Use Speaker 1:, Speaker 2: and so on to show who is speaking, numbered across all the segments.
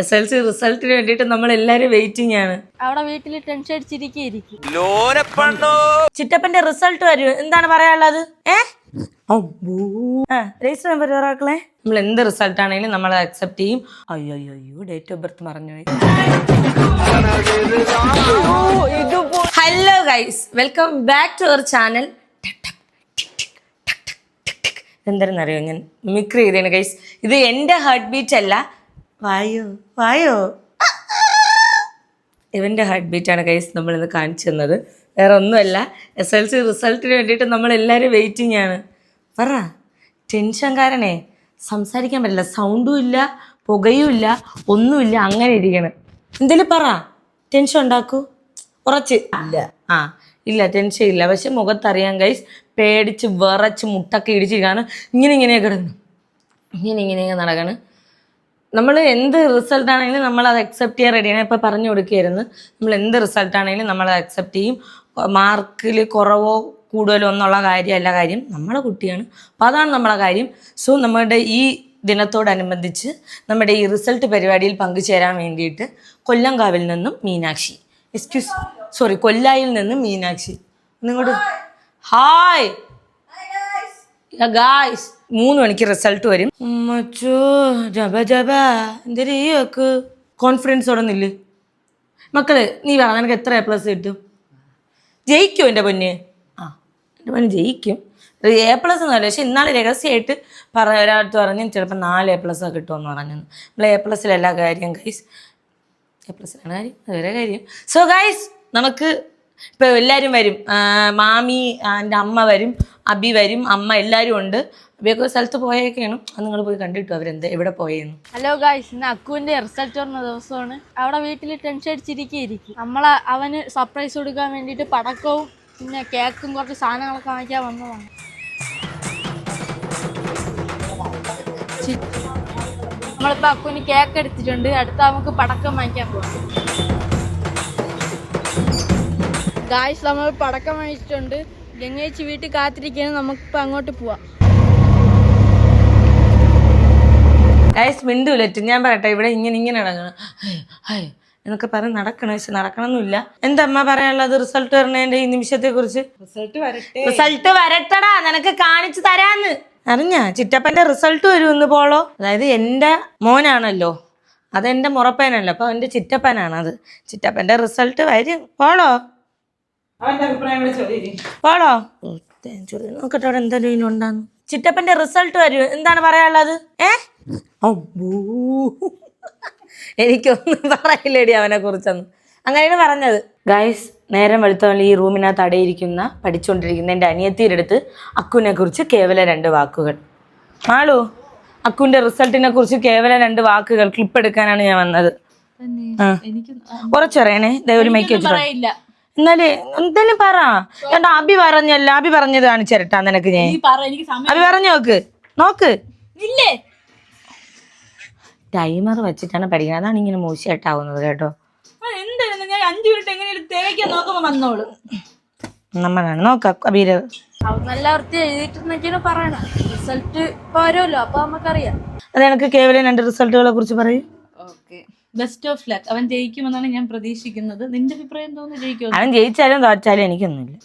Speaker 1: S L C റിസൾട്ടിന് വേണ്ടിയിട്ട് നമ്മൾ എല്ലാരും വെയിറ്റിംഗ് ആണ്.
Speaker 2: അവിടെ വീട്ടിൽ ടെൻഷൻ അടിച്ചിരിക്കും
Speaker 1: ചിറ്റപ്പന്റെ റിസൾട്ട് വരും. എന്താണ് പറയാനുള്ളത്? ഏ? രജിസ്റ്റർ നമ്പർ ഒരാക്കളെ നമ്മൾ എന്ത് റിസൾട്ട് ആണെങ്കിലും നമ്മൾ അക്സെപ്റ്റ് ചെയ്യും. അയ്യോ അയ്യോ അയ്യോ ഡേറ്റ് ഓഫ് ബർത്ത് പറഞ്ഞു hello guys welcome back to our channel എന്താണെന്നറിയോ ഞാൻ മിക്രി ചെയ്തേണ് ഗൈസ് ഇത് എന്റെ ഹാർട്ട് ബീറ്റ് അല്ല. വായോ വായോ. ഇവന്റെ ഹാർട്ട് ബീറ്റാണ് ഗൈസ് നമ്മളിന്ന് കാണിച്ചു തന്നത്. വേറെ ഒന്നുമല്ല. എസ് എൽ സി റിസൾട്ടിന് വേണ്ടിയിട്ട് നമ്മൾ എല്ലാവരും വെയിറ്റിംഗ് ആണ്. പറ ടെൻഷൻ കാരണേ സംസാരിക്കാൻ പറ്റില്ല. സൗണ്ടും ഇല്ല പുകയും ഇല്ല ഒന്നുമില്ല അങ്ങനെ ഇരിക്കണം. എന്തേലും പറ. ടെൻഷൻ ഉണ്ടാക്കൂ. കുറച്ച് ഇല്ല ആ ഇല്ല ടെൻഷൻ ഇല്ല. പക്ഷെ മുഖത്തറിയാം ഗൈസ് പേടിച്ച് വിറച്ച് മുട്ടൊക്കെ ഇടിച്ചിരിക്കാണ്. ഇങ്ങനെ ഇങ്ങനെ കിടന്നു. ഇങ്ങനെ ഇങ്ങനെയൊക്കെ നടക്കാണ്. നമ്മൾ എന്ത് റിസൾട്ട് ആണെങ്കിലും നമ്മൾ അത് അക്സെപ്റ്റ് ചെയ്യാൻ റെഡിയാണ് ഇപ്പോൾ പറഞ്ഞു കൊടുക്കുകയായിരുന്നു. നമ്മൾ എന്ത് റിസൾട്ട് ആണെങ്കിലും നമ്മൾ അത് അക്സെപ്റ്റ് ചെയ്യും മാർക്കിൽ കുറവോ കൂടുതലോ എന്നുള്ള കാര്യമല്ല കാര്യം. നമ്മളെ കുട്ടിയാണ്. അപ്പോൾ അതാണ് നമ്മളെ കാര്യം. സോ നമ്മുടെ ഈ ദിനത്തോടനുബന്ധിച്ച് നമ്മുടെ ഈ റിസൾട്ട് പരിപാടിയിൽ പങ്കുചേരാൻ വേണ്ടിയിട്ട് കൊല്ലംകാവിൽ നിന്നും മീനാക്ഷി. എക്സ്ക്യൂസ് സോറി കൊല്ലായിൽ നിന്നും മീനാക്ഷി. നിങ്ങോട്ട് ഹായ് ഗായ്സ് മൂന്ന് മണിക്ക് റിസൾട്ട് വരും. മച്ചോ ജബ ജബ. എന്തൊരു ഈ വെക്ക് കോൺഫിഡൻസോടെ നില്ല്. മക്കൾ നീ വേണം. നിനക്ക് എത്ര എ പ്ലസ് കിട്ടും? ജയിക്കും എന്റെ പൊന്ന്? ആ എന്റെ പൊന്ന് ജയിക്കും. എ പ്ലസ് എന്നല്ല പക്ഷെ ഇന്നാളെ രഹസ്യമായിട്ട് പറഞ്ഞ ഒരാളത്ത് പറഞ്ഞ് ചിലപ്പോൾ നാല് എ പ്ലസ് ഒക്കെ കിട്ടുമെന്ന് പറഞ്ഞു. നമ്മൾ എ പ്ലസ്സിലെല്ലാ കാര്യം ഗൈസ് എ പ്ലസ്സിലാണ് കാര്യം. അത് വേറെ കാര്യം. സോ ഗൈസ് നമുക്ക് ഇപ്പോൾ എല്ലാവരും വരും. മാമി എന്റെ അമ്മ വരും അബി വരും അമ്മ എല്ലാവരും ഉണ്ട്. അബിയൊക്കെ സ്ഥലത്ത് പോയേക്കാണ്. അത് നിങ്ങൾ പോയി കണ്ടിട്ടു അവരെന്ത് എവിടെ പോയെന്ന്.
Speaker 2: ഹലോ ഗായ്സ് ഇന്ന് അക്കുവിന്റെ റിസൾട്ട് വരുന്ന ദിവസമാണ്. അവിടെ വീട്ടിൽ ടെൻഷൻ അടിച്ചിരിക്കും നമ്മൾ അവന് സർപ്രൈസ് കൊടുക്കാൻ വേണ്ടിയിട്ട് പടക്കവും പിന്നെ കേക്കും കുറച്ച് സാധനങ്ങളൊക്കെ വാങ്ങിക്കാൻ വന്നതാണ്. നമ്മളിപ്പോൾ നമ്മളിപ്പോ അക്കുവിന് കേക്ക് എടുത്തിട്ടുണ്ട്. അടുത്ത നമുക്ക് പടക്കം വാങ്ങിക്കാൻ പോകാം ഗായ്സ് നമ്മൾ പടക്കം വാങ്ങിച്ചിട്ടുണ്ട് ഗംഗേച്ചി വീട്ടിൽ കാത്തിരിക്കുകയാണ്. നമുക്കിപ്പോൾ അങ്ങോട്ട് പോവാം.
Speaker 1: ഗൈസ് മിണ്ടൂലറ്റ് ഞാൻ പറയട്ടെ ഇവിടെ ഇങ്ങനെ ഇങ്ങനെ നടക്കണം. ഹൈ എന്നൊക്കെ പറഞ്ഞ് നടക്കണം. പക്ഷെ നടക്കണമെന്നില്ല എന്താ അമ്മ പറയാനുള്ളത്? റിസൾട്ട് വരണേന്റെ ഈ നിമിഷത്തെ കുറിച്ച്
Speaker 3: റിസൾട്ട് വരട്ടെ.
Speaker 1: റിസൾട്ട് വരട്ടടാ. നിനക്ക് കാണിച്ചു തരാന്ന്. അറിഞ്ഞ? ചിറ്റപ്പന്റെ റിസൾട്ട് വരുമെന്ന് പോളോ? അതായത് എന്റെ മോനാണല്ലോ. അതെന്റെ മുറപ്പേനല്ലോ. അപ്പൊ എന്റെ ചിറ്റപ്പനാണ് അത് ചിറ്റപ്പന്റെ റിസൾട്ട് വരും. പോളോ?
Speaker 3: അവന്റെ
Speaker 1: ചൊറി. നോക്കട്ടെ അവിടെ എന്തായാലും ചിറ്റപ്പന്റെ റിസൾട്ട് വരും എന്താണ് പറയാനുള്ളത്? ഏ? അമ്മൂ. എനിക്കൊന്നും പറയില്ലേടി അവനെ കുറിച്ചൊന്നും. അങ്ങനെയാണ് പറഞ്ഞത്. ഗൈസ് നേരം വെളുത്തവൻ ഈ റൂമിനകത്ത് അടയിരിക്കുന്ന പഠിച്ചുകൊണ്ടിരിക്കുന്ന എന്റെ അനിയത്തിയുടെ അടുത്ത് അക്കുവിനെ കുറിച്ച് കേവല രണ്ട് വാക്കുകൾ. മാളു അക്കുവിന്റെ റിസൾട്ടിനെ കുറിച്ച് കേവല രണ്ട് വാക്കുകൾ ക്ലിപ്പ് എടുക്കാനാണ് ഞാൻ വന്നത്. ഉറച്ചറിയണേ കുറച്ചറിയണേ ദേ ഒരു മൈക്ക് വെച്ചിട്ടുണ്ട്.
Speaker 2: പറയില്ല.
Speaker 1: എന്നാലേ എന്തായാലും പറ. എന്താ അബി പറഞ്ഞല്ല അബി പറഞ്ഞത് കാണിച്ചു തരട്ടാ നിനക്ക് ഞാൻ. അബി പറഞ്ഞു നോക്ക്. നോക്ക്.
Speaker 2: ഇല്ലേ?
Speaker 1: ടൈമർ വെച്ചിട്ടാണ് പഠിക്കുന്നത്. അതാണ് ഇങ്ങനെ മോശമായിട്ടാവുന്നത് കേട്ടോ. നമ്മളാണ്. നോക്ക അഭിര.
Speaker 2: അവൻ നല്ല വൃത്തി എഴുതിയിട്ടുണ്ടെങ്കിലും പറയണം. റിസൾട്ട് ഇപ്പൊ വരുമല്ലോ അപ്പൊ നമുക്കറിയാം.
Speaker 1: അത് എനിക്ക് കേവലം രണ്ട് റിസൾട്ടുകളെ കുറിച്ച് പറയും.
Speaker 4: ഓക്കെ. ബെസ്റ്റ് ഓഫ് ലക്ക് അവൻ ജയിക്കുമെന്നാണ് ഞാൻ പ്രതീക്ഷിക്കുന്നത്. നിന്റെ അഭിപ്രായം തോന്നുന്നു ജയിക്കും
Speaker 1: അവൻ ജയിച്ചാലും തോറ്റാലും എനിക്കൊന്നുമില്ല.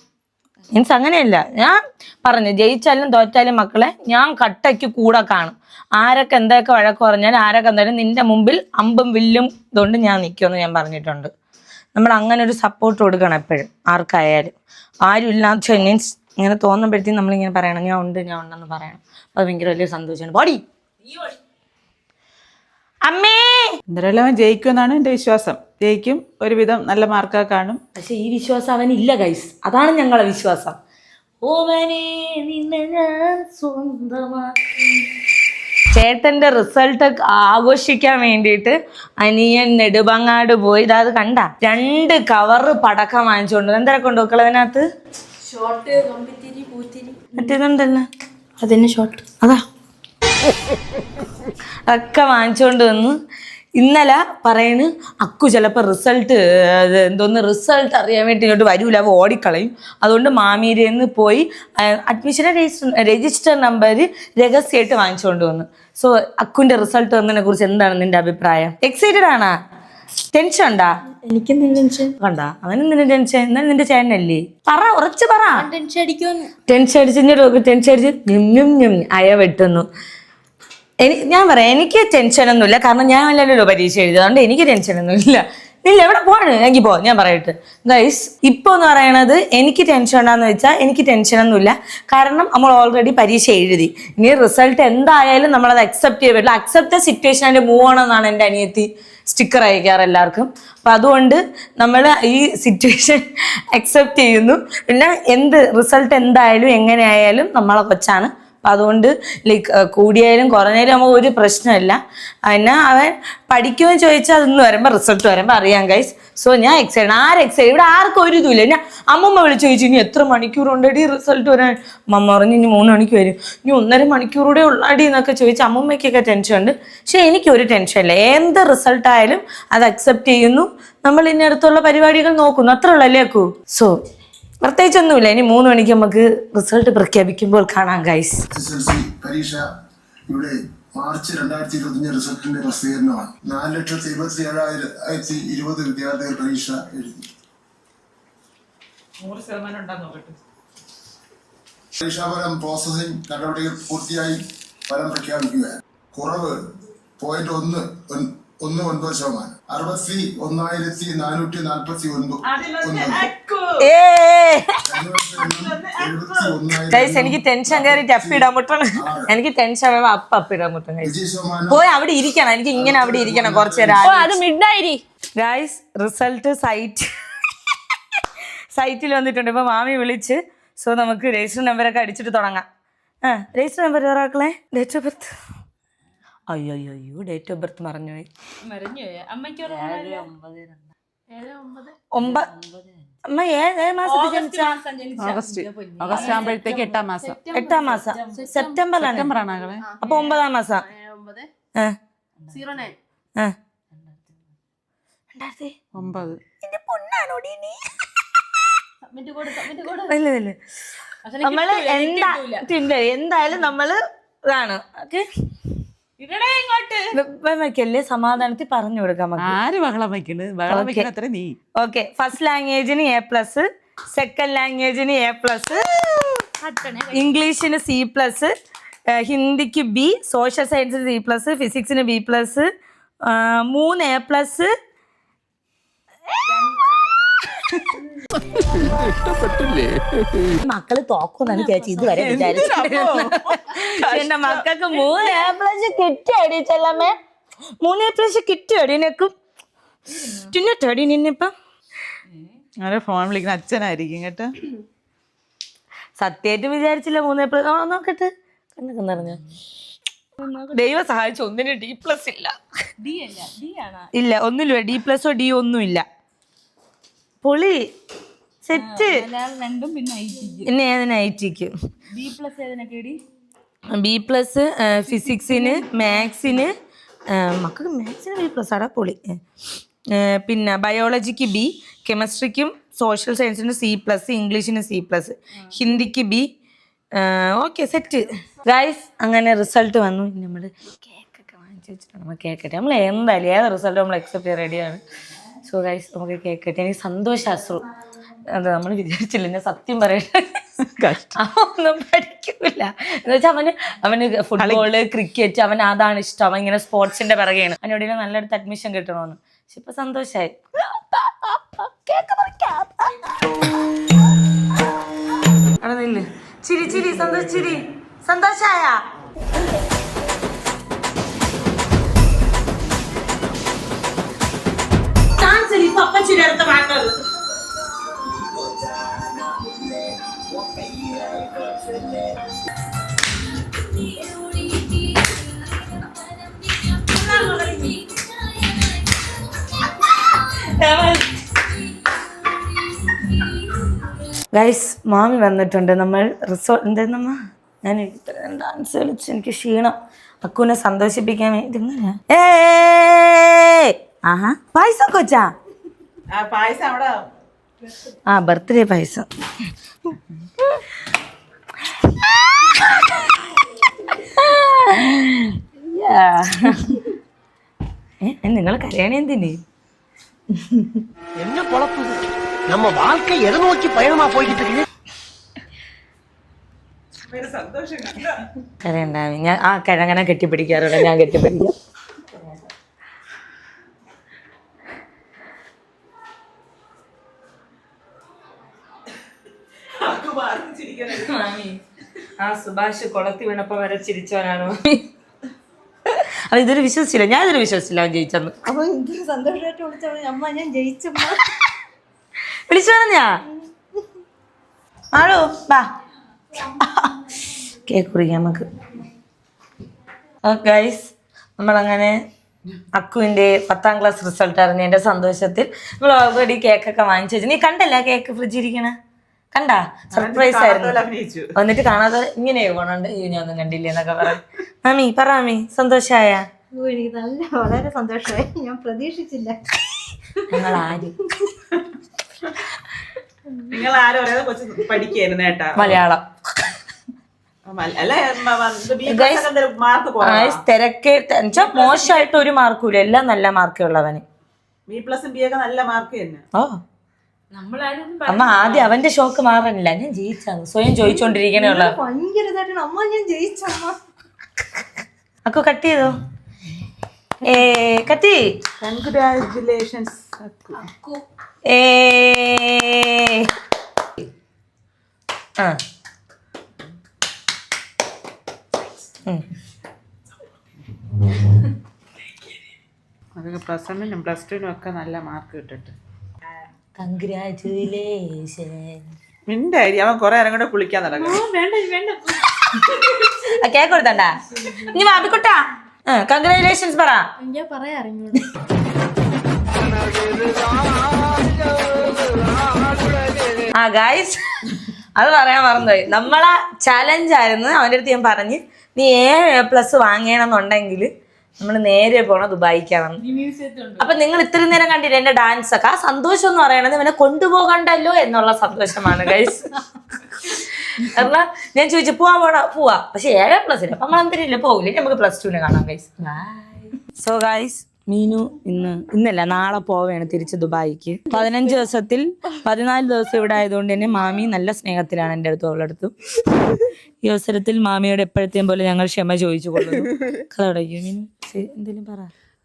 Speaker 1: മീൻസ് അങ്ങനെയല്ല. ഞാൻ പറഞ്ഞു ജയിച്ചാലും തോറ്റാലും മക്കളെ ഞാൻ കട്ടയ്ക്ക് കൂടെ കാണും. ആരൊക്കെ എന്തൊക്കെ വഴക്ക് പറഞ്ഞാലും ആരൊക്കെ എന്തായാലും നിന്റെ മുമ്പിൽ അമ്പും വില്ലും ഇതുകൊണ്ട് ഞാൻ നിൽക്കുമെന്ന് ഞാൻ പറഞ്ഞിട്ടുണ്ട്. നമ്മൾ അങ്ങനെ ഒരു സപ്പോർട്ട് കൊടുക്കണം എപ്പോഴും ആർക്കായാലും. ആരും ഇല്ലാത്ത മീൻസ് ഇങ്ങനെ തോന്നുമ്പോഴത്തേക്കും നമ്മളിങ്ങനെ പറയണം ഞാൻ ഉണ്ട് ഞാൻ ഉണ്ടെന്ന് പറയണം. അപ്പോൾ അത് ഭയങ്കര വലിയ സന്തോഷമാണ്. ബോഡി അമ്മേ!
Speaker 3: അവൻ ജയിക്കുമെന്നാണ് എന്റെ വിശ്വാസം. ജയിക്കും ഒരുവിധം നല്ല മാർക്കാ കാണും.
Speaker 1: പക്ഷെ ഈ വിശ്വാസം അവൻ ഇല്ല ഗൈസ് അതാണ് ഞങ്ങളെ വിശ്വാസം. ഓവനെ നിന്നെ ഞാൻ സ്വന്തമാക്കി. ചേട്ടന്റെ റിസൾട്ട് ആഘോഷിക്കാൻ വേണ്ടിയിട്ട് അനിയൻ നെടുമങ്ങാട് പോയി. ഇതാ അത് കണ്ട. രണ്ട് കവറ് പടക്കം വാങ്ങിച്ചോണ്ട് എന്താ കൊണ്ടുപോക്കള അതിനകത്ത്?
Speaker 2: ഷോർട്ട് കമ്പിത്തിരി പൂത്തിരി.
Speaker 1: മറ്റേതുണ്ടല്ലോ
Speaker 2: അതിന് ഷോർട്ട്
Speaker 1: അതാ. ഒക്കെ വാങ്ങിച്ചുകൊണ്ട് വന്ന് ഇന്നലെ പറയണ് അക്കു ചിലപ്പോൾ റിസൾട്ട് എന്തോന്ന് റിസൾട്ട് അറിയാൻ വേണ്ടി ഇങ്ങോട്ട് വരൂല അവ ഓടിക്കളയും. അതുകൊണ്ട് മാമീരേന്ന് പോയി അഡ്മിഷൻ രജിസ്റ്റർ രജിസ്റ്റർ നമ്പർ രഹസ്യമായിട്ട് വാങ്ങിച്ചുകൊണ്ട് വന്നു. സോ അക്കുവിന്റെ റിസൾട്ട് വന്നതിനെ കുറിച്ച് എന്താണ് നിന്റെ അഭിപ്രായം? എക്സൈറ്റഡ് ആണാ? ടെൻഷൻ ഉണ്ടാ?
Speaker 2: എനിക്ക്
Speaker 1: കണ്ട? അവനും നിന്റെ ടെൻഷൻ എന്നാൽ നിന്റെ ചേട്ടനല്ലേ? പറ ഉറച്ച് പറ.
Speaker 2: ടെൻഷൻ അടിച്ചു
Speaker 1: ടെൻഷൻ അടിച്ച് ടെൻഷൻ അടിച്ച് ഞും ഞും അയ വെട്ടുന്നു ഞാൻ പറയാം എനിക്ക് ടെൻഷനൊന്നുമില്ല കാരണം ഞാൻ അല്ലല്ലോ പരീക്ഷ എഴുതി അതുകൊണ്ട് എനിക്ക് ടെൻഷനൊന്നുമില്ല ഇല്ല എവിടെ പോവാണ്? എനിക്ക് പോ ഞാൻ പറയട്ടെ. ഗൈസ് ഇപ്പൊ എന്ന് പറയണത് എനിക്ക് ടെൻഷൻ ഉണ്ടാന്ന് വെച്ചാൽ എനിക്ക് ടെൻഷനൊന്നുമില്ല കാരണം നമ്മൾ ഓൾറെഡി പരീക്ഷ എഴുതി. ഇനി റിസൾട്ട് എന്തായാലും നമ്മളത് അക്സെപ്റ്റ് ചെയ്യാൻ പറ്റില്ല അക്സെപ്റ്റ് സിറ്റുവേഷൻ അതിന്റെ മൂവ് ആണെന്നാണ് എന്റെ അനിയത്തി സ്റ്റിക്കർ അയക്കാറ് എല്ലാവർക്കും. അപ്പം അതുകൊണ്ട് നമ്മൾ ഈ സിറ്റുവേഷൻ അക്സെപ്റ്റ് ചെയ്യുന്നു. പിന്നെ എന്ത് റിസൾട്ട് എന്തായാലും എങ്ങനെയായാലും നമ്മളെ കൊച്ചാണ്. അതുകൊണ്ട് ലൈക്ക് കൂടിയായാലും കുറഞ്ഞാലും നമുക്ക് ഒരു പ്രശ്നമില്ല. എന്നാൽ അവൻ പഠിക്കുമെന്ന് ചോദിച്ചാൽ അതൊന്ന് വരുമ്പോൾ റിസൾട്ട് വരുമ്പോൾ അറിയാം ഗൈസ് സോ ഞാൻ എക്സൈഡ് ആര് എക്സൈഡ് ഇവിടെ ആർക്കും ഒരു ഇതുമില്ല. ഞാൻ അമ്മമ്മ വിളിച്ച് ചോദിച്ചു ഇനി എത്ര മണിക്കൂർ ഉണ്ടടി റിസൾട്ട് വരാൻ? അമ്മ പറഞ്ഞു ഇനി മൂന്ന് മണിക്ക് വരും. ഇനി ഒന്നര മണിക്കൂറൂടെ ഉള്ളടി എന്നൊക്കെ ചോദിച്ച് അമ്മമ്മയ്ക്കൊക്കെ ടെൻഷൻ ഉണ്ട്. പക്ഷെ എനിക്കൊരു ടെൻഷനില്ല എന്ത് റിസൾട്ട് ആയാലും അത് അക്സെപ്റ്റ് ചെയ്യുന്നു. നമ്മൾ ഇനി അടുത്തുള്ള പരിപാടികൾ നോക്കുന്നു. അത്ര അക്കൂ അക്കു? സോ പ്രത്യേകിച്ചൊന്നുമില്ല. ഇനി മൂന്ന് മണിക്ക് നമുക്ക് റിസൾട്ട് പ്രഖ്യാപിക്കുമ്പോൾ കാണാം ഗൈസ്
Speaker 5: സി പരീക്ഷ ഇവിടെ മാർച്ച് രണ്ടായിരത്തി ഇരുപത്തിയഞ്ച് റിസൾട്ടിന്റെ പ്രസിദ്ധീകരണമാണ്. നാല് ലക്ഷത്തി ഇരുപത്തി ഏഴായിരത്തി ഇരുപത് വിദ്യാർത്ഥികൾ പരീക്ഷ എഴുതി. പരീക്ഷാഫലം പ്രോസസ്സിംഗ് നടപടികൾ പൂർത്തിയായി ഫലം പ്രഖ്യാപിക്കുകയാണ്. കുറവ് പോയിന്റ് ഒന്ന് ഒന്ന് ഒൻപത് ശതമാനം. അറുപത്തി ഒന്നായിരത്തി നാനൂറ്റി നാൽപ്പത്തി ഒൻപത്
Speaker 1: എനിക്ക് ടെൻഷൻ കയറിയിട്ട് അപ്പിടാൻ മുട്ടണം എനിക്ക് ടെൻഷൻ വരുമ്പോ അപ്പ അപ്പിടാൻ മുട്ടണം പോയി അവിടെ ഇരിക്കണം. എനിക്ക് ഇങ്ങനെ അവിടെ ഇരിക്കണം. കുറച്ച് നേരം
Speaker 2: ഓ അത് മിഡായിരി
Speaker 1: ഗൈസ് റിസൾട്ട് സൈറ്റ് സൈറ്റിൽ വന്നിട്ടുണ്ട്. ഇപ്പൊ മാമി വിളിച്ച്. സോ നമുക്ക് രജിസ്റ്റർ നമ്പറൊക്കെ അടിച്ചിട്ട് തുടങ്ങാം. ആ രജിസ്റ്റർ നമ്പർ ഒരാക്കളെ ഡേറ്റ് ഓഫ് ബർത്ത് അയ്യോ അയ്യോ അയ്യോ ഡേറ്റ് ഓഫ് ബർത്ത് മറഞ്ഞുപോയി
Speaker 4: മറിഞ്ഞു അമ്മയ്ക്ക്
Speaker 1: ഒമ്പ അമ്മ ഏത് ഏത് മാസത്തിൽ ജനിച്ച
Speaker 3: ഓഗസ്റ്റ്. ഓഗസ്റ്റ് ആകുമ്പോഴത്തേക്ക് എട്ടാം മാസം.
Speaker 1: എട്ടാം മാസം. സെപ്റ്റംബറിലാണ്
Speaker 3: സെപ്റ്റംബർ ആണ് ആകളെ
Speaker 1: അപ്പൊ ഒമ്പതാം മാസം. ആ
Speaker 2: സീറോ നയൻ.
Speaker 1: ആ രണ്ടായിരത്തി
Speaker 3: ഒമ്പത്.
Speaker 1: എന്റെ പൊന്നാണോടി നീ?
Speaker 2: സബ്മിറ്റ് കൊടു സബ്മിറ്റ് കൊടു.
Speaker 1: ഇല്ല ഇല്ല നമ്മൾ എന്താ എന്തായാലും നമ്മൾ ഇതാണ്. ഓക്കെ? വെക്കല്ലേ സമാധാനത്തിൽ പറഞ്ഞു കൊടുക്കാം നമുക്ക്.
Speaker 3: ആര് ബഹളം വയ്ക്കണ് ബഹളം വയ്ക്കണ അത്ര നീ.
Speaker 1: ഓക്കെ ഫസ്റ്റ് ലാംഗ്വേജിന് എ പ്ലസ് സെക്കൻഡ് ലാംഗ്വേജിന് എ പ്ലസ് ഇംഗ്ലീഷിന് സി പ്ലസ് ഹിന്ദിക്ക് ബി സോഷ്യൽ സയൻസിന് സി പ്ലസ് ഫിസിക്സിന് ബി പ്ലസ് മൂന്ന് എ പ്ലസ് മക്കൾ തോക്കുന്നാണ് ചേച്ചി ഇതുവരെ വിചാരിച്ചു എന്റെ മക്കൾക്ക് മൂന്ന് എ പ്ലസ് കിട്ടി അടിച്ചല്ലമ്മേ മൂന്ന് എ പ്ലസ് കിട്ടി അടിനേക്കും ടിന്നിട്ടടി നിന്നിപ്പം.
Speaker 3: അങ്ങനെ ഫോൺ വിളിക്കുന്ന അച്ഛനായിരിക്കും കേട്ടോ.
Speaker 1: സത്യമായിട്ട് വിചാരിച്ചില്ല മൂന്ന് പ്ലസ് ആ നോക്കട്ടെ. കണ്ണൊക്കെ നിറഞ്ഞു. ദൈവം സഹായിച്ചു ഒന്നിന് ഡി പ്ലസ് ഇല്ല.
Speaker 4: ഡി അല്ല ഡി ആണ്?
Speaker 1: ഇല്ല ഒന്നുമില്ല. ഡി പ്ലസോ ഡി ഒന്നും ഇല്ല പൊളി സെറ്റ്.
Speaker 4: രണ്ടും പിന്നെ ഐ
Speaker 1: നൈറ്റിക്ക്
Speaker 4: ബി പ്ലസ് ഏതിനൊക്കെ
Speaker 1: ബി പ്ലസ് ഫിസിക്സിന് മാത്സിന് മക്കൾക്ക് മാത്സിന് ബി പ്ലസ് ആടാ പൊളി. പിന്നെ ബയോളജിക്ക് ബി കെമിസ്ട്രിക്കും സോഷ്യൽ സയൻസിന് സി പ്ലസ് ഇംഗ്ലീഷിന് സി പ്ലസ് ഹിന്ദിക്ക് ബി ഓക്കെ സെറ്റ് ഗൈസ് അങ്ങനെ റിസൾട്ട് വന്നു. നമ്മൾ കേക്കൊക്കെ വാങ്ങിച്ചു വെച്ചിട്ടുണ്ട് നമ്മൾ കേക്കട്ടെ നമ്മൾ എന്തായാലും ഏത് റിസൾട്ട് നമ്മൾ അക്സെപ്റ്റ് ചെയ്യാൻ റെഡിയാണ് സോ ഗൈസ് നമുക്ക് കേൾക്കട്ടെ എനിക്ക് സന്തോഷാശ്രു അത് നമ്മൾ വിചാരിച്ചില്ല ഞാൻ സത്യം പറയട്ടെ അവനൊന്നും പഠിക്കൂല. എന്ന് വെച്ചാൽ അവന് അവന് ഫുട്ബോൾ ക്രിക്കറ്റ് അവൻ അതാണ് ഇഷ്ടം. അവൻ ഇങ്ങനെ സ്പോർട്സിന്റെ പിറകെയാണ്. അവനോട് നല്ലൊരു അഡ്മിഷൻ കിട്ടണമെന്ന് പക്ഷെ ഇപ്പൊ സന്തോഷായി. ചിരി ചിരി സന്തോഷ് ചിരി. സന്തോഷായ? അപ്പച്ചിരി അടുത്ത മാറ്റം ഗൈസ് മാമി വന്നിട്ടുണ്ട്. നമ്മൾ റിസോർട്ട് എന്തായിരുന്നമ്മ ഞാൻ ഡാൻസ് കളിച്ച് എനിക്ക് ക്ഷീണം. അക്കുവിനെ സന്തോഷിപ്പിക്കാൻ വേണ്ടി ഏ ആഹാ. പായസം കൊച്ചാ?
Speaker 3: പായസം അവിടെ
Speaker 1: ആ ബർത്ത്ഡേ പായസം നിങ്ങൾ കരയണേ എന്തിന്
Speaker 6: என்ன பொழப்பு இது? நம்ம வாழ்க்கை எதை நோக்கி பயணமா போய்கிட்டு இருக்கு
Speaker 1: കരയണ്ട ഞാൻ ആ കിഴങ്ങനെ കെട്ടിപ്പിടിക്കാറുണ്ട് ഞാൻ കെട്ടിപ്പിടിക്കാം സുഭാഷ് കുളത്തി വീണപ്പോ വരെ ചിരിച്ചവനാണ്. അത് ഇതൊരു വിശ്വസിച്ചില്ല. ഞാൻ ഇതൊരു വിശ്വസിച്ചില്ല അവൻ ജയിച്ചെന്ന്.
Speaker 7: അപ്പൊ എനിക്ക് സന്തോഷമായിട്ട് വിളിച്ചോളൂ അമ്മ ഞാൻ ജയിച്ചു
Speaker 1: വിളിച്ചു ഞാൻ? ആളോ വാ. കേക്ക് കുറിക്കാം നമുക്ക്. ഗൈസ് നമ്മളങ്ങനെ അക്കുവിന്റെ പത്താം ക്ലാസ് റിസൾട്ട് അറിഞ്ഞതിന്റെ സന്തോഷത്തിൽ നമ്മൾ ഓൾറെഡി കേക്കൊക്കെ വാങ്ങിച്ചു വെച്ചു. നീ കണ്ടല്ല കേക്ക് ഫ്രിഡ്ജിൽ ഇരിക്കണ? കണ്ടാ? സർപ്രൈസ് ആയിരുന്നു. വന്നിട്ട് കാണാതെ ഇങ്ങനെ പോണുണ്ട് അയ്യോ ഞാൻ ഒന്നും കണ്ടില്ല എന്നൊക്കെ പറഞ്ഞു മാമി പറ മാമി. സന്തോഷമായ
Speaker 7: ഓ എനിക്ക് നല്ല വളരെ സന്തോഷമായി. ഞാൻ പ്രതീക്ഷിച്ചില്ല.
Speaker 1: നിങ്ങൾ ആരും?
Speaker 3: നിങ്ങൾ ആരും? അറിയാതെ കൊച്ചു പഠിക്കായിരുന്നു കേട്ടാ
Speaker 1: മലയാളം. തിരക്ക് മോശമായിട്ട് ഒരു മാർക്കും ഇല്ല. എല്ലാം നല്ല മാർക്കേ ഉള്ളവന്.
Speaker 3: ബി പ്ലസും ബി ഒക്കെ നല്ല മാർക്ക് തന്നെ.
Speaker 1: ഓ. അമ്മ ആദ്യം അവന്റെ ഷോക്ക് മാറാനില്ല ഞാൻ ജയിച്ചാന്ന് സ്വയം ചോദിച്ചോണ്ടിരിക്കണുള്ള അക്കു
Speaker 7: ഭയങ്കര അമ്മ ഞാൻ ജയിച്ചമ്മ
Speaker 1: അക്കോ കട്ട് ചെയ്തോ? ഏ കത്തി
Speaker 3: കൺഗ്രാറ്റുലേഷൻസ്
Speaker 1: ഏ. ആ.
Speaker 3: അതൊക്കെ പ്ലസ് വണ്ണിനും പ്ലസ് ടുവിനും ഒക്കെ നല്ല മാർക്ക് കിട്ടിട്ട്.
Speaker 1: കൺഗ്രാറ്റുലേഷൻ
Speaker 3: മിണ്ടായി അവൻ കുറെ നേരം കൂടെ കുളിക്കാൻ നടക്കും
Speaker 1: കേക്ക് കൊടുത്തണ്ട? ഇനി വാപ്പിക്കുട്ടാ കൺഗ്രാറ്റുലേഷൻസ് പറ.
Speaker 2: ഞാൻ പറയാ അറിഞ്ഞൂടെ.
Speaker 1: ആ ഗായ്സ് അത് പറയാൻ മറന്നുപോയി. നമ്മളെ ചലഞ്ച് ആയിരുന്നു. അവന്റെ അടുത്ത് ഞാൻ പറഞ്ഞ് നീ ഏഴ് പ്ലസ് വാങ്ങണമെന്നുണ്ടെങ്കിൽ നമ്മൾ നേരെ പോണം ദുബായിക്കാണ് അപ്പൊ നിങ്ങൾ ഇത്രയും നേരം കണ്ടില്ല എന്റെ ഡാൻസ് ഒക്കെ ആ സന്തോഷം എന്ന് പറയണത് ഇവനെ കൊണ്ടുപോകണ്ടല്ലോ എന്നുള്ള സന്തോഷമാണ് ഗൈസ് കാരണം ഞാൻ ചോദിച്ചു പോവാ പോടാ പോവാ. പക്ഷെ ഏഴാം പ്ലസ് അപ്പൊ നമ്മൾ എന്തിനില്ല പോകില്ല നമുക്ക് പ്ലസ് ടുവിനെ കാണാം ഗൈസ് സോ ഗൈസ് മീനു ഇന്ന് ഇന്നല്ല നാളെ പോവുകയാണ് തിരിച്ച് ദുബായിക്ക്. പതിനഞ്ച് ദിവസത്തിൽ പതിനാല് ദിവസം ഇവിടെ ആയതുകൊണ്ട് തന്നെ മാമി നല്ല സ്നേഹത്തിലാണ് എന്റെ അടുത്ത് അവളടുത്ത് ഈ അവസരത്തിൽ മാമിയോട് എപ്പോഴത്തെയും പോലെ ഞങ്ങൾ ക്ഷമ ചോദിച്ചു കൊള്ളുന്നു. കഥ മീനു എന്തെങ്കിലും പറ.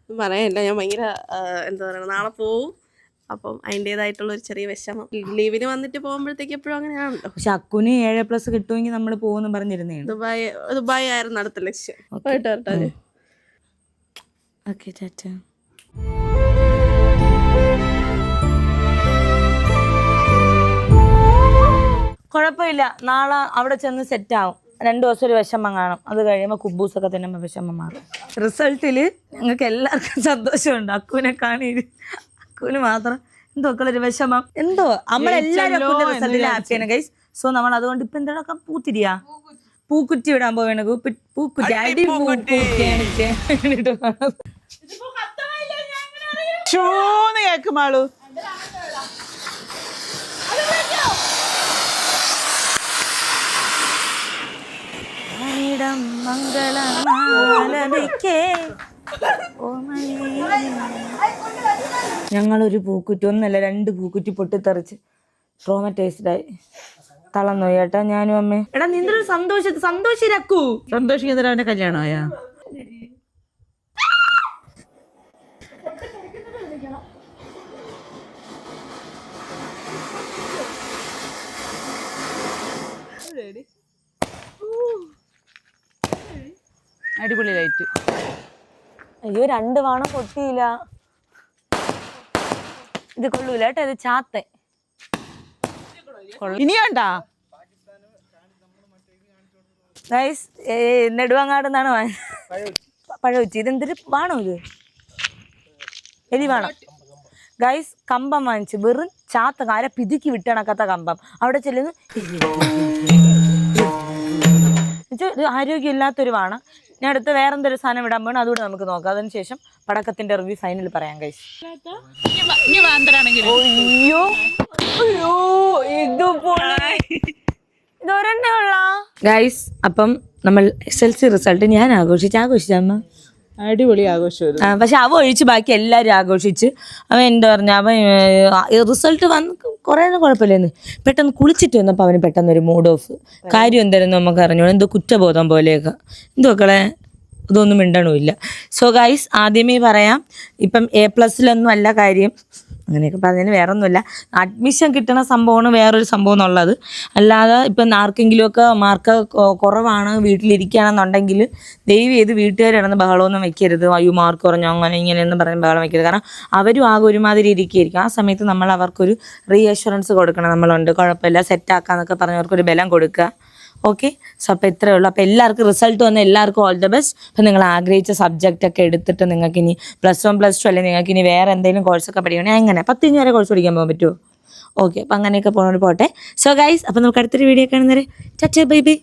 Speaker 8: പറയാനില്ല ഞാൻ ഭയങ്കര എന്താ പറയുക നാളെ പോവും. അപ്പം അതിന്റെതായിട്ടുള്ള ഒരു ചെറിയ വിഷമം. ലീവിന് വന്നിട്ട് പോകുമ്പോഴത്തേക്ക് എപ്പോഴും അങ്ങനെയാണല്ലോ.
Speaker 1: പക്ഷെ അക്കുന് ഏഴ് പ്ലസ് കിട്ടുമെങ്കിൽ നമ്മൾ പോകുമെന്ന് പറഞ്ഞിരുന്നേ.
Speaker 8: ദുബായ് ദുബായ് ആയിരുന്നു അടുത്ത ലക്ഷ്യം. പോയിട്ട് വരട്ടെ.
Speaker 1: ഓക്കെ ടാറ്റ കുഴപ്പമില്ല. നാളെ അവിടെ ചെന്ന് സെറ്റ് ആവും രണ്ടു ദിവസം ഒരു വിഷമം കാണും. അത് കഴിയുമ്പോൾ കുബൂസൊക്കെ തിന്നുമ്പോൾ വിഷമം മാറും. റിസൾട്ടിൽ ഞങ്ങൾക്ക് എല്ലാവർക്കും സന്തോഷമുണ്ട്. അക്കുവിനെ കാണി അക്കുവിന് മാത്രം എന്തോ ഒരു വിഷമം. എന്തോ? നമ്മളെല്ലാവരും അക്കുവിന്റെ റിസൾട്ടിൽ ഹാപ്പിയാണ് ഗൈസ് സോ നമ്മൾ അതുകൊണ്ട് ഇപ്പൊ എന്തൊക്കെ പൂത്തിരിയാ? പൂക്കുറ്റി വിടാൻ പോവാണ്. പൂക്കുറ്റി അടി പൂക്കുറ്റിയാണ്
Speaker 3: കേക്കുമാളു
Speaker 1: ഞങ്ങളൊരു പൂക്കുറ്റി ഒന്നല്ല രണ്ട് പൂക്കുറ്റി പൊട്ടിത്തെറിച്ച് ട്രോമറ്റൈസ്ഡ് ആയി തളർന്നു ചേട്ടാ ഞാനും അമ്മേ. എടാ നിന്റെ ഒരു സന്തോഷ സന്തോഷിരക്കൂ.
Speaker 3: സന്തോഷിക്കുന്ന അവന്റെ കല്യാണമായ? അടിപൊളി ലൈറ്റ്.
Speaker 1: അയ്യോ രണ്ട് വാണം പൊട്ടിയില്ല. ഇത് കൊള്ളൂല കേട്ടോ ഇത് ചാത്ത.
Speaker 3: ഇനിയുണ്ടാ
Speaker 1: നെടുവങ്ങാട് നിന്നാണ് പഴവച്ചി. ഇതെന്തൊരു വേണോ ഇത്? എലി വേണം ഗൈസ് കമ്പം വാങ്ങിച്ചു വെറും ചാത്ത കാര പിതുക്കി വിട്ടണക്കാത്ത കമ്പം. അവിടെ ചെല്ലുന്നു എന്നുവെച്ചാൽ ഒരു ആരോഗ്യമില്ലാത്തൊരു വാണ ഞാൻ അടുത്ത് വേറെ എന്തൊരു സാധനം ഇടാൻ പോകണം അതുകൂടെ നമുക്ക് നോക്കാം. അതിനുശേഷം പടക്കത്തിന്റെ റിവ്യൂ ഫൈനൽ പറയാൻ കഴിച്ചു അയ്യോ അയ്യോ ഇത് ഇത് ഒരെണ്ണേ ഗൈസ് അപ്പം നമ്മൾ എസ് എൽ സി റിസൾട്ട് ഞാൻ ആഘോഷിച്ച് ആഘോഷിച്ചമ്മ.
Speaker 3: അടിപൊളി ആഘോഷം
Speaker 1: ആ, പക്ഷെ അവ ഒഴിച്ച് ബാക്കി എല്ലാവരും ആഘോഷിച്ച് അവൻ എന്താ പറഞ്ഞ അവൻ റിസൾട്ട് വന്ന് കുറേ കുഴപ്പമില്ലെന്ന് പെട്ടെന്ന് കുളിച്ചിട്ട് വന്നപ്പോൾ അവന് പെട്ടെന്ന് ഒരു മൂഡ് ഓഫ് കാര്യം എന്തായിരുന്നു നമുക്ക് അറിഞ്ഞോളൂ എന്തോ കുറ്റബോധം പോലെയൊക്കെ. എന്തോ ഇതൊന്നും മിണ്ടണമില്ല. സോ ഗൈസ് ആദ്യമേ പറയാം ഇപ്പം എ പ്ലസ്സിലൊന്നും അല്ല കാര്യം. അങ്ങനെയൊക്കെ. അപ്പം അതിന് വേറെ ഒന്നുമില്ല അഡ്മിഷൻ കിട്ടണ സംഭവമാണ് വേറൊരു സംഭവം എന്നുള്ളത്. അല്ലാതെ ഇപ്പം ആർക്കെങ്കിലുമൊക്കെ മാർക്ക് കുറവാണ് വീട്ടിലിരിക്കുകയാണെന്നുണ്ടെങ്കിൽ ദയവ് ചെയ്ത് വീട്ടുകാരാണെന്ന് ബഹളമൊന്നും വെക്കരുത്. അയ്യോ മാർക്ക് കുറഞ്ഞോ അങ്ങനെ ഇങ്ങനെയൊന്നും പറഞ്ഞ് ബഹളം വെക്കരുത്. കാരണം അവരും ആകെ ഒരുമാതിരി ഇരിക്കുകയായിരിക്കും. ആ സമയത്ത് നമ്മൾ അവർക്കൊരു റീഅഷുറൻസ് കൊടുക്കണം. നമ്മളുണ്ട്. കുഴപ്പമില്ല. സെറ്റാക്കാന്നൊക്കെ പറഞ്ഞവർക്കൊരു ബലം കൊടുക്കുക. ഓക്കെ സോ അപ്പോൾ ഇത്രയേ ഉള്ളൂ. അപ്പോൾ എല്ലാവർക്കും റിസൾട്ട് വന്ന എല്ലാവർക്കും ഓൾ ദ ബെസ്റ്റ് അപ്പോൾ നിങ്ങൾ ആഗ്രഹിച്ച സബ്ജക്റ്റ് ഒക്കെ എടുത്തിട്ട് നിങ്ങൾക്ക് ഇനി പ്ലസ് വൺ പ്ലസ് ടു അല്ലെങ്കിൽ നിങ്ങൾക്ക് ഇനി വേറെ എന്തെങ്കിലും കോഴ്സൊക്കെ പഠിക്കണേ അങ്ങനെ പത്ത് കഴിഞ്ഞ് വരെ കോഴ്സ് പഠിക്കാൻ പോകാൻ പറ്റുമോ ഓക്കെ അപ്പോൾ അങ്ങനെയൊക്കെ പോകണോട് പോട്ടെ. സോ ഗൈസ് അപ്പോൾ നമുക്ക് അടുത്തൊരു വീഡിയോ കാണുന്നവരെ. ചച്ചേ ബൈ ബൈ